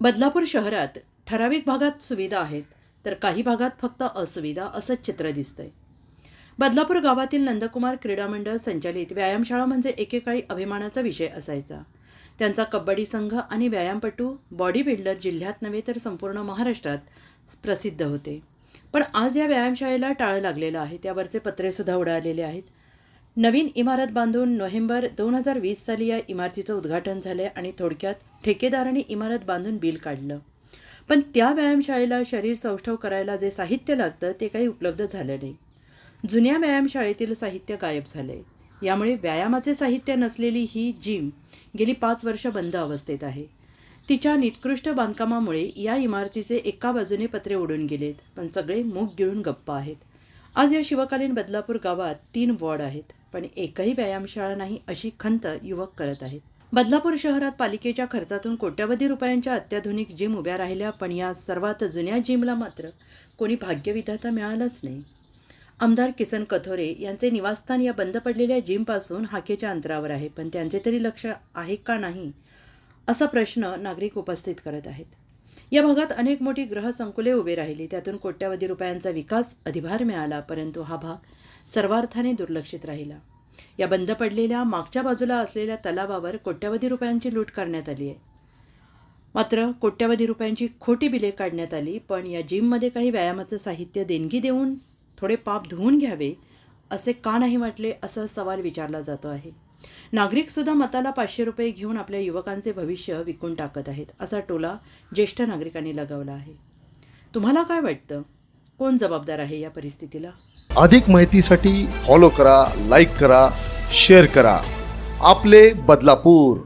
बदलापूर शहरात ठराविक भागात सुविधा आहेत तर काही भागात फक्त असुविधा असंच चित्र दिसतंय. बदलापूर गावातील नंदकुमार क्रीडा मंडळ संचालित व्यायामशाळा म्हणजे एकेकाळी अभिमानाचा विषय असायचा. त्यांचा कबड्डी संघ आणि व्यायामपटू बॉडी बिल्डर जिल्ह्यात नव्हे तर संपूर्ण महाराष्ट्रात प्रसिद्ध होते. पण आज या व्यायामशाळेला टाळं लागलेलं आहे त्यावरचे पत्रेसुद्धा उडालेले आहेत. नवीन इमारत बांधून नोव्हेंबर दोन हजार वीस साली या इमारतीचं उद्घाटन झालं आणि थोडक्यात ठेकेदाराने इमारत बांधून बिल काढलं. पण त्या व्यायामशाळेला शरीर सौष्ठव करायला जे साहित्य लागतं ते काही उपलब्ध झालं नाही. जुन्या व्यायामशाळेतील साहित्य गायब झाले यामुळे व्यायामाचे साहित्य नसलेली ही जिम गेली पाच वर्ष बंद अवस्थेत आहे. तिच्या निकृष्ट बांधकामामुळे या इमारतीचे एका बाजूने पत्रे उडून गेलेत पण सगळे मूग गिळून गप्प आहेत. आज या शिवकालीन बदलापूर गावात तीन वॉर्ड आहेत पण एकही व्यायामशाळा नाही अशी खंत युवक करत आहेत. बदलापूर शहरात पालिकेच्या खर्चातून कोट्यवधी रुपयांच्या अत्याधुनिक जिम उभ्या राहिल्या पण या सर्वात जुन्या जिमला मात्र कोणी भाग्यविधाता मिळालाच नाही. आमदार किसन कथोरे यांचे निवासस्थान या बंद पडलेल्या जिमपासून हाकेच्या अंतरावर आहे पण त्यांचे तरी लक्ष आहे का नाही असा प्रश्न नागरिक उपस्थित करत आहेत. या भागात अनेक मोठी ग्रहसंकुले उभी राहिली. त्यातून कोट्यवधी रुपयांचा विकास अधिभार मिळाला परंतु हा भाग सर्वार्थाने दुर्लक्षित राहिला. या बंद पडलेल्या मागच्या बाजूला असलेल्या तलावावर कोट्यवधी रुपयांची लूट करण्यात आली आहे. मात्र कोट्यवधी रुपयांची खोटी बिले काढण्यात आली पण या जिममध्ये काही व्यायामाचं साहित्य देणगी देऊन थोडे पाप धुवून घ्यावे असे का नाही वाटले असा सवाल विचारला जातो आहे. नागरिकसुद्धा मताला पाचशे रुपये घेऊन आपल्या युवकांचे भविष्य विकून टाकत आहेत असा टोला ज्येष्ठ नागरिकांनी लगावला आहे. तुम्हाला काय वाटतं? कोण जबाबदार आहे या परिस्थितीला? अधिक माहितीसाठी फॉलो करा लाईक करा शेअर करा. आपले बदलापूर.